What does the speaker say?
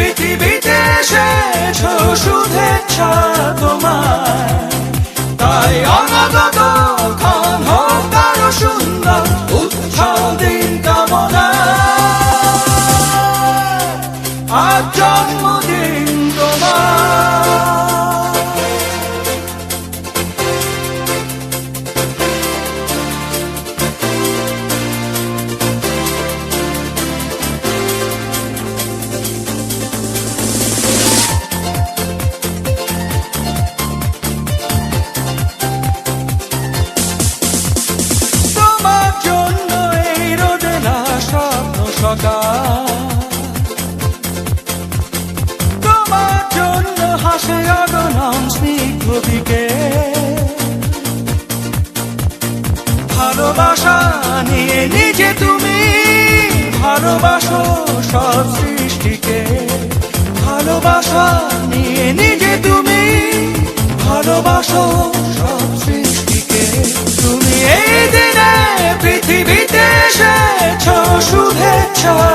পৃথিবীতে এসেছ শুভেচ্ছা তোমার তাই অনাগত হাসে অগণন স্নিগ্ধ ভালোবাসা নিয়ে নিজে তুমি ভালোবাসো সব সৃষ্টিকে। ভালোবাসা নিয়ে নিজে তুমি ভালোবাসো সব সৃষ্টিকে। তুমি এই দিনে পৃথিবীতে এসেছ, শুভেচ্ছা।